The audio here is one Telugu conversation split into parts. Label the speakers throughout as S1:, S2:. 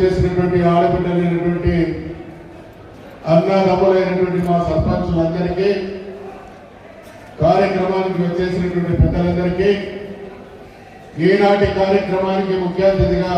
S1: చేసినటువంటి ఆడబిడ్డలైనటువంటి అన్నదమ్ములైనటువంటి మా సర్పంచులందరికీ కార్యక్రమానికి వచ్చేసినటువంటి పెద్దలందరికీ ఈనాటి కార్యక్రమానికి ముఖ్య అతిథిగా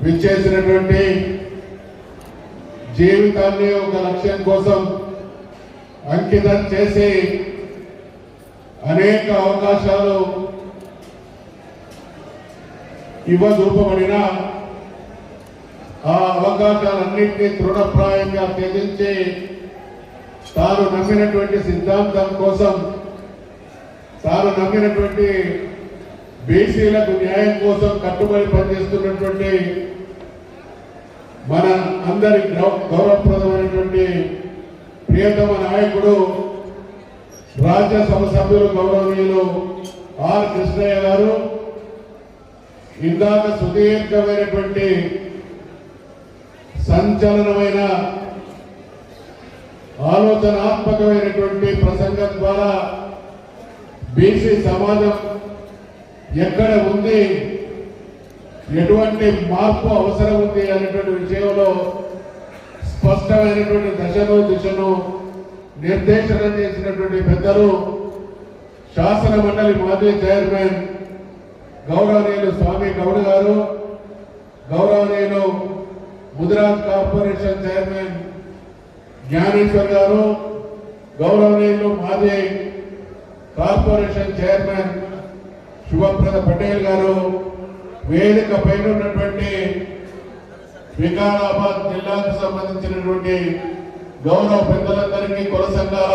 S1: విచ్చేసినటువంటి జీవితాన్ని ఒక లక్ష్యం కోసం అంకితం చేసి అనేక అవకాశాలు ఇవ్వజూపబడిన ఆ అవకాశాలన్నింటినీ దృఢప్రాయంగా త్యజించి తాను నమ్మినటువంటి సిద్ధాంతం కోసం తాను నమ్మినటువంటి బీసీలకు న్యాయం కోసం కట్టుబడి పనిచేస్తున్నటువంటి మన అందరి గౌ- గౌరవప్రదమైనటువంటి ప్రియతమ నాయకుడు రాజ్యసభ సభ్యులు గౌరవనీయులు ఆర్ కృష్ణయ్య గారు ఇందాక సుదీర్ఘమైనటువంటి సంచలనమైన ఆలోచనాత్మకమైనటువంటి ప్రసంగం ద్వారా బీసీ సమాజం ఎక్కడ ఉంది ఎటువంటి మార్పు అవసరం ఉంది అనేటువంటి విషయంలో స్పష్టమైనటువంటి దశను దిశను నిర్దేశన చేసినటువంటి పెద్దలు శాసన మండలి మాజీ చైర్మన్ గౌరవనీయులు స్వామి గౌడ్ గారు గౌరవనీయులు గుజరాత్ కార్పొరేషన్ చైర్మన్ జ్ఞానేశ్వర్ గారు గౌరవనీయులు మాజీ కార్పొరేషన్ చైర్మన్ శుభప్రద పటేల్ గారు వేదిక పైన ఉన్నటువంటి వికారాబాద్ జిల్లాకు సంబంధించినటువంటి గౌరవ పెద్దలందరికీ కుల సంఘాల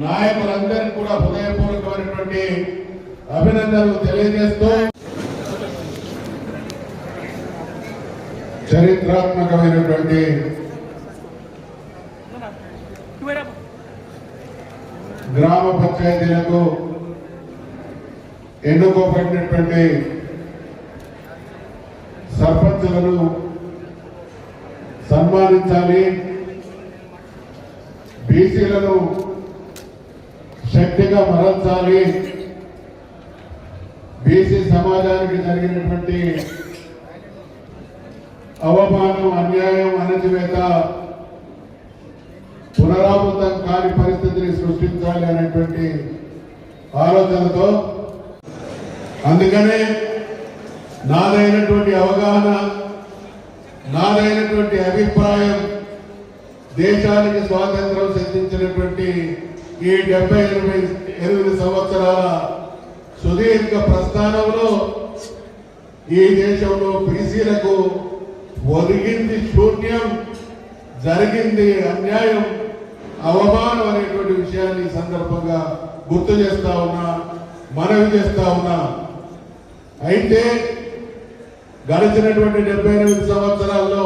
S1: నాయకులందరికీ కూడా హృదయపూర్వకమైనటువంటి అభినందనలు తెలియజేస్తూ చరిత్రాత్మకమైనటువంటి గ్రామ పంచాయతీలకు ఎన్నుకోబడినటువంటి సర్పంచులను సన్మానించాలి. బీసీలను శక్తిగా మరల్చాలి. బీసీ సమాజానికి జరిగినటువంటి అవమానం అన్యాయం అణచివేత పునరావృతం కాని పరిస్థితిని సృష్టించాలి అనేటువంటి ఆలోచనతో అందుకనే నాదైనటువంటి అవగాహన నాదైనటువంటి అభిప్రాయం దేశానికి స్వాతంత్రం సిద్ధించినటువంటి ఈ డెబ్బై ఎనభై ఎనిమిది సంవత్సరాల సుదీర్ఘ ప్రస్థానంలో ఈ దేశంలో బీసీలకు ఒరిగింది శూన్యం జరిగింది అన్యాయం అవమానం అనేటువంటి విషయాన్ని సందర్భంగా గుర్తు చేస్తా ఉన్నా మనవి చేస్తా ఉన్నా. అయితే గడిచినటువంటి డెబ్బై ఎనిమిది సంవత్సరాల్లో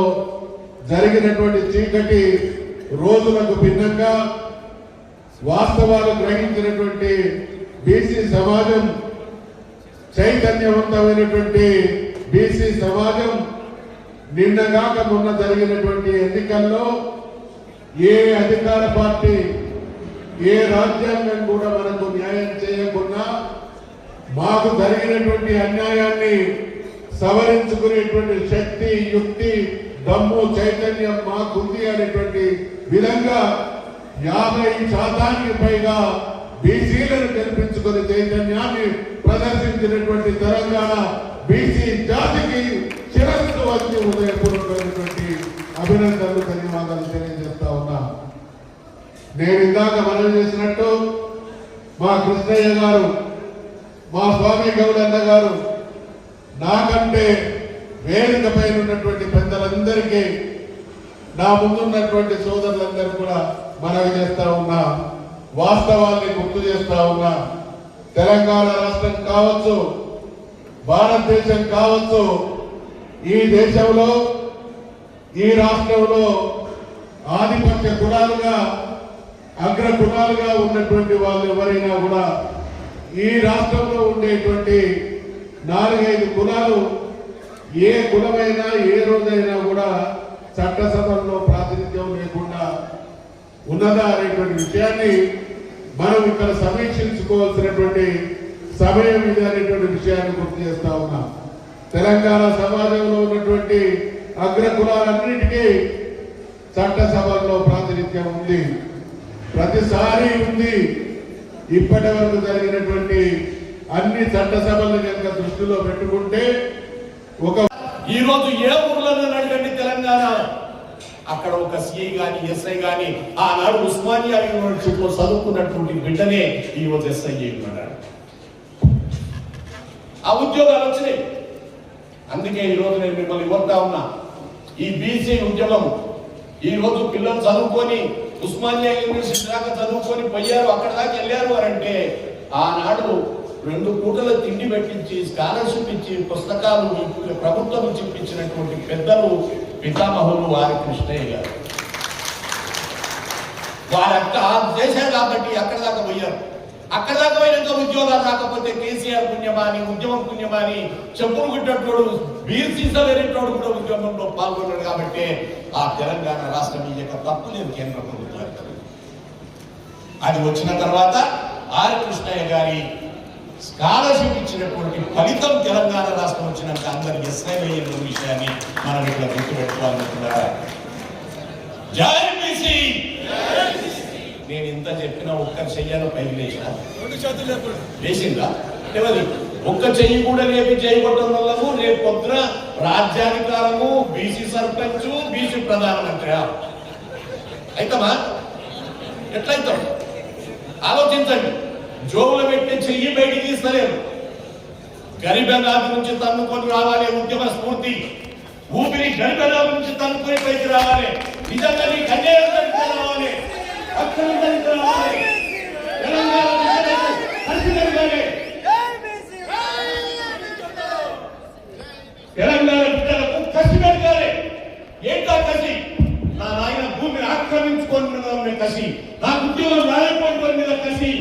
S1: జరిగినటువంటి చీకటి రోజులకు భిన్నంగా వాస్తవాలు గ్రహించినటువంటి బీసీ సమాజం చైతన్యవంతమైనటువంటి బీసీ సమాజం నిన్నగాక మొన్న జరిగినటువంటి ఎన్నికల్లో ఏ అధికార పార్టీ ఏ రాజ్యాంగం కూడా మనకు న్యాయం చేయకుండా మాకు జరిగినటువంటి అన్యాయాన్ని సవరించుకునేటువంటి శక్తి యుక్తి దమ్ము చైతన్యం మాకుంది అనేటువంటి విధంగా యాభై శాతానికి పైగా బీసీలను కల్పించుకునే చైతన్యాన్ని ప్రదర్శించినటువంటి తెలంగాణ బీసీ జాతికి చిరస్సు వచ్చి ఉదయపూర్వకమైనటువంటి అభినందనలు ధన్యవాదాలు తెలియజేస్తా ఉన్నా. నేను ఇందాక మనవి చేసినట్టు మా కృష్ణయ్య గారు మా స్వామి గౌడన్న గారు నాకంటే వేదిక పైన ఉన్నటువంటి పెద్దలందరికీ నా ముందున్నటువంటి సోదరులందరూ కూడా మనవి చేస్తా ఉన్నా వాస్తవాన్ని గుర్తు చేస్తా ఉన్నా. తెలంగాణ రాష్ట్రం కావచ్చు భారతదేశం కావచ్చు ఈ దేశంలో ఈ రాష్ట్రంలో ఆధిపత్య కులాలుగా అగ్ర కులాలుగా ఉన్నటువంటి వాళ్ళు ఎవరైనా కూడా ఈ రాష్ట్రంలో ఉండేటువంటి నాలుగైదు కులాలు ఏ కులమైనా ఏ రోజైనా కూడా చట్టసభల్లో ప్రాతినిధ్యం లేకుండా ఉన్నదా అనేటువంటి విషయాన్ని మనం ఇక్కడ సమీక్షించుకోవాల్సినటువంటి సమయం ఇది అనేటువంటి విషయాన్ని గుర్తు చేస్తా ఉన్నాం. తెలంగాణ సమాజంలో ఉన్నటువంటి అగ్ర కులాలన్నిటికీ చట్టసభల్లో ప్రాతినిధ్యం ఉంది. ప్రతిసారి ఉంది. ఇప్పటి వరకు జరిగినటువంటి అన్ని చట్టసభలను కనుక దృష్టిలో పెట్టుకుంటే ఒక
S2: ఈ రోజు ఏ ఊర్లోనండి తెలంగాణ. అక్కడ ఒక సిఐ గాని ఎస్ఐ గాని ఆనాడు ఉస్మానియా యూనివర్సిటీలో చదువుకున్నటువంటి బిడ్డనే ఈ ఎస్ఐ ఉన్నాడు ఆ ఉద్యోగాలు వచ్చినాయి. అందుకే ఈ రోజు నేను మిమ్మల్ని కోరుతా ఉన్నా. ఈ బీసీ ఉద్యమం ఈ రోజు పిల్లలు చదువుకొని ఉస్మానియా యూనివర్సిటీ దాకా చదువుకొని పోయారు అక్కడ దాకా వెళ్ళారు అని అంటే ఆనాడు రెండు పూటల తిండి పెట్టించి స్కాలర్షిప్ ఇచ్చి పుస్తకాలు ప్రభుత్వం చూపించినటువంటి పెద్దలు పితామహులు వారి కృష్ణయ్య గారు. వారంతా చేశారు కాబట్టి అక్కడ దాకా పోయారు. అక్కడ దాకా పోయినాక ఉద్యోగాలు రాకపోతే కేసీఆర్ పుణ్యమాని ఉద్యమం పుణ్యమాని చెప్పులు కుట్టేటోడు వీర్ సీసలేటోడు కూడా ఉద్యమంలో పాల్గొన్నాడు కాబట్టి ఆ తెలంగాణ రాష్ట్రం ఈ యొక్క తప్పు లేదు కేంద్ర ప్రభుత్వానికి అది వచ్చిన తర్వాత ఆర్ కృష్ణయ్య గారి స్కాలర్షిప్ ఇచ్చినటువంటి ఫలితం తెలంగాణ రాష్ట్రం వచ్చినాక అందరికి ఎస్ఐ అయ్యిన విషయాన్ని మనం ఇక్కడ గుర్తుపెట్టుకోవాలనుకున్నారా జై బీసీ! నేను ఇంత చెప్పిన ఒక్క చెయ్యను పైకి లేచిన.
S3: రెండు చేతులు లేకుండా
S2: లేచిందా? లేవది ఒక్క చెయ్యి కూడా లేపి చేయబట్టడం వల్లము రేపు పొద్దున రాజ్యాధికారము బీసీ సర్పంచ్ బీసీ ప్రధానమంత్రి అయితమా? ఎట్లయితాం? ఆలోచించండి. జోబులు పెట్టి చెయ్యి బయటికి తీస్తలేరు. గరిబెనాథ్ నుంచి తన్నుకొని రావాలి ఉద్యమ స్ఫూర్తి. ఊపిరి గరిబెనాథ్ నుంచి తన్నుకొని పైకి రావాలి. నిజంగా నీ జరిగితే రావాలి. తెలంగాణ బిడ్డలకు కసి పెరగాలి ఏంటా కసి నా నాయన భూమిని ఆక్రమించుకొని మీద కసి నా ఉద్యోగం రాయకపోవడం మీద కసి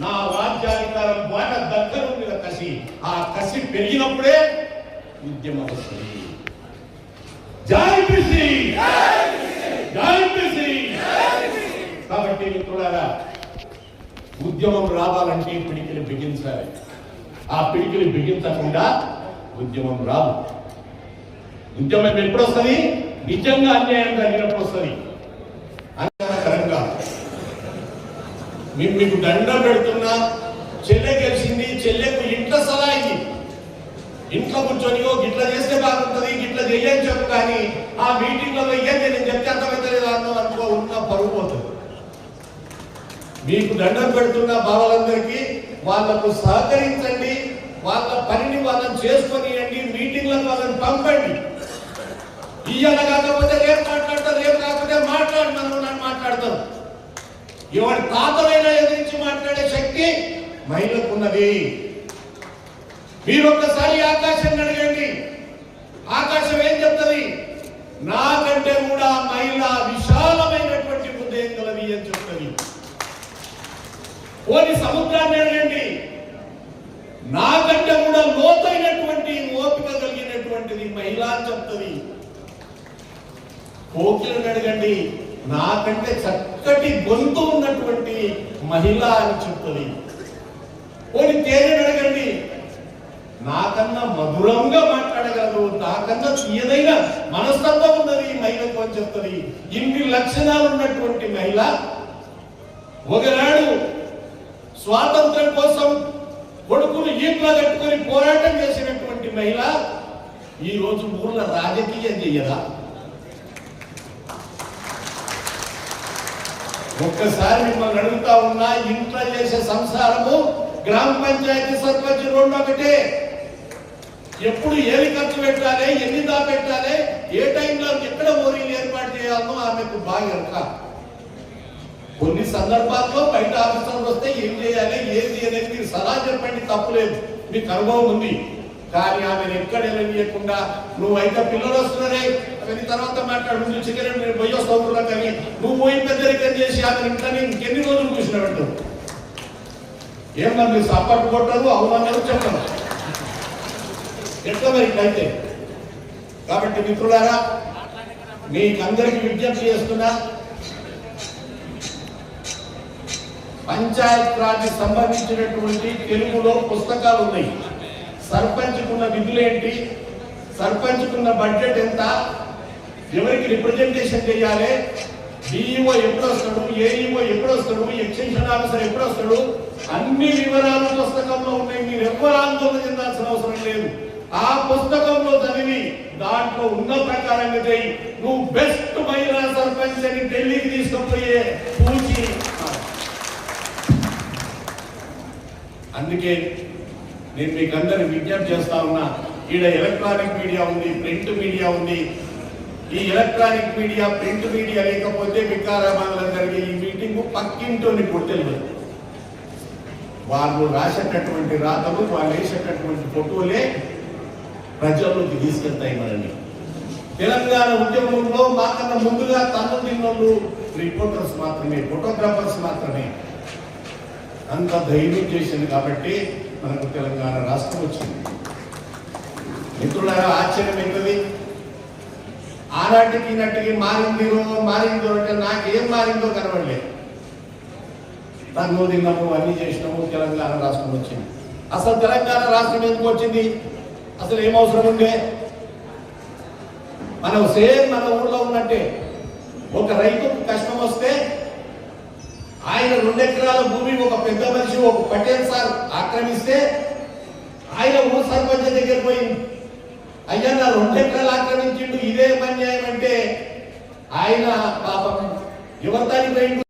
S2: నా రాజ్యాధికారం బాట దగ్గర మీద కసి. ఆ కసి పెరిగినప్పుడే ఉద్యమం వస్తుంది. జై బీసీ జై బీసీ కాబట్టి మిత్రులారా ఉద్యమం రావాలంటే పిడికిలు బిగించాలి. ఆ పిడికిలు బిగించకుండా ఉద్యమం రాదు. ఉద్యమం ఎప్పుడు వస్తుంది నిజంగా అన్యాయం జరిగినప్పుడు వస్తుంది అన్యాయకరంగా మేము మీకు దండం పెడుతున్నా చెల్లె గెలిచింది చెల్లెకు ఇంట్లో సలహా ఇది ఇంట్లో కూర్చొని గిట్ల చేస్తే బాగుంటుంది గిట్ల చెయ్యని చెప్పు కానీ ఆ మీటింగ్ ఏం నేను చెప్తే అర్థమైతే అనుకో ఉన్న పరుగు పోతుంది. మీకు దండం పెడుతున్న బావలందరికీ వాళ్ళకు సహకరించండి వాళ్ళ పనిని వాళ్ళని చేసుకొనియండి మీటింగ్లకు వాళ్ళని పంపండి. ఇయ్యాల కాకపోతే రేపు మాట్లాడతారు రేపు కాకపోతే మాట్లాడు మనం నన్ను మాట్లాడతారు. ఎవరి తాతలైనా ఎదిరించి మాట్లాడే శక్తి మహిళకు ఉన్నది మీరు ఒక్కసారి ఆకాశం అడగండి ఆకాశం ఏం చెప్తుంది? నా కూడా మహిళ విశాలమైనటువంటి హృదయం గలది అని చెప్తుంది పోని సముద్రాన్ని అడగండి నాకంటే కూడా లోతైనటువంటి ఓపిక కలిగినటువంటిది మహిళ అని చెప్తుంది. కోకిలను అడగండి. నాకంటే చక్కటి గొంతు ఉన్నటువంటి మహిళ అని చెప్తుంది. పోని తేనెను అడగండి. నాకన్నా మధురంగా మాట్లాడగలదు నాకన్నా తీయదైన మనస్తత్వం ఉన్నది మహిళకు అని చెప్తుంది. ఇన్ని లక్షణాలు ఉన్నటువంటి మహిళ ఒకనాడు స్వాతంత్రం కోసం కొడుకులు ఈట్లా కట్టుకుని పోరాటం చేసినటువంటి మహిళ ఈ రోజు ఊర్ల రాజకీయం చెయ్యదా ఒక్కసారి మిమ్మల్ని అడుగుతా ఉన్నా ఇంట్లో చేసే సంసారము గ్రామ పంచాయతీ సర్పంచ్ రెండు ఒకటే. ఎప్పుడు ఏది ఖర్చు పెట్టాలి ఎన్ని దా పెట్టాలి ఏ టైంలో ఎక్కడ ఓరీలు ఏర్పాటు చేయాలనో ఆమెకు బాగా కొన్ని సందర్భాల్లో బయట ఆఫీసర్లు వస్తే ఏం చేయాలి ఏది అనేది మీరు సలహా చెప్పండి తప్పులేదు మీకు అనుభవం ఉంది. కానీ ఆమెను ఎక్కడ వెళ్ళనీయకుండా నువ్వు అయితే పిల్లలు వస్తున్నారే అవన్నీ తర్వాత మాట్లాడు నువ్వు చికెన్ నేను పోయి వస్తావు కానీ నువ్వు పోయి పెద్దరికం చేసి ఆమెను ఇంట్లో ఇంకెన్ని రోజులు చూసినట్టు ఏమన్నా మీరు సపోర్ట్ కొట్టారు? అవునన్నారు చెప్పరు. ఎట్లా మరి ఇట్లయితే కాబట్టి మిత్రులారా మీకందరికీ విజ్ఞప్తి చేస్తున్నా పంచాయత్ రాజ్ సంబంధించినటువంటి తెలుగులో పుస్తకాలు ఉన్నాయి సర్పంచ్కున్న విధులేంటి సర్పంచ్కున్న బడ్జెట్ ఎంత? ఎవరికి రిప్రజెంటేషన్ చేయాలి? డిఈఓ ఎప్పుడు వస్తాడు? ఏఈఓ ఎప్పుడు వస్తాడు? ఎక్స్టెన్షన్ ఆఫీసర్ ఎప్పుడు వస్తాడు? అన్ని వివరాలు పుస్తకంలో ఉన్నాయి. మీరు ఎవరు ఆందోళన చెందాల్సిన అవసరం లేదు. ఆ పుస్తకంలో చదివి దాంట్లో ఉన్న ప్రకారంగా చేయి. నువ్వు బెస్ట్ మహిళా సర్పంచ్ అని ఢిల్లీకి తీసుకుపోయే అందుకే నేను మీకు అందరి విజ్ఞప్తి చేస్తా ఉన్నా ఈడ ఎలక్ట్రానిక్ మీడియా ఉంది ప్రింట్ మీడియా ఉంది. ఈ ఎలక్ట్రానిక్ మీడియా ప్రింట్ మీడియా లేకపోతే వికారాబాద్లో జరిగే ఈ మీటింగ్ పక్కింటోని పొట్టెలు వాళ్ళు రాసేటటువంటి రాతలు వాళ్ళు వేసేటటువంటి ఫోటోలే ప్రజల్లోకి తీసుకెళ్తాయి మనల్ని. తెలంగాణ ఉద్యమంలో మాకన్నా ముందుగా తన్ను తిన్నోళ్ళు రిపోర్టర్స్ మాత్రమే ఫోటోగ్రాఫర్స్ మాత్రమే. అంత ధైర్యం చేసింది కాబట్టి మనకు తెలంగాణ రాష్ట్రం వచ్చింది. మిత్రులారా ఆశ్చర్యం ఏంటది? ఆనాటికి ఈనాటికి మారిందిరో మారిందో అంటే నాకేం మారిందో కనబడలేదు. తన్ను తిన్నాము అన్ని చేసినాము తెలంగాణ రాష్ట్రం వచ్చింది. అసలు తెలంగాణ రాష్ట్రం ఎందుకు వచ్చింది? అసలు ఏం అవసరం ఉండే? మనం సేమ్ మన ఊళ్ళో ఉన్నట్టే ఒక రైతుకు కష్టం వస్తే ఆయన రెండు ఎకరాల భూమి ఒక పెద్ద మనిషి ఒక పటేల్ సార్ ఆక్రమిస్తే ఆయన ఊరు సర్పంచ్ దగ్గర పోయి అయ్యా నా రెండు ఎకరాలు ఆక్రమించిండు ఇదే అన్యాయం అంటే ఆయన పాపం. యువతానికి పోయిండు?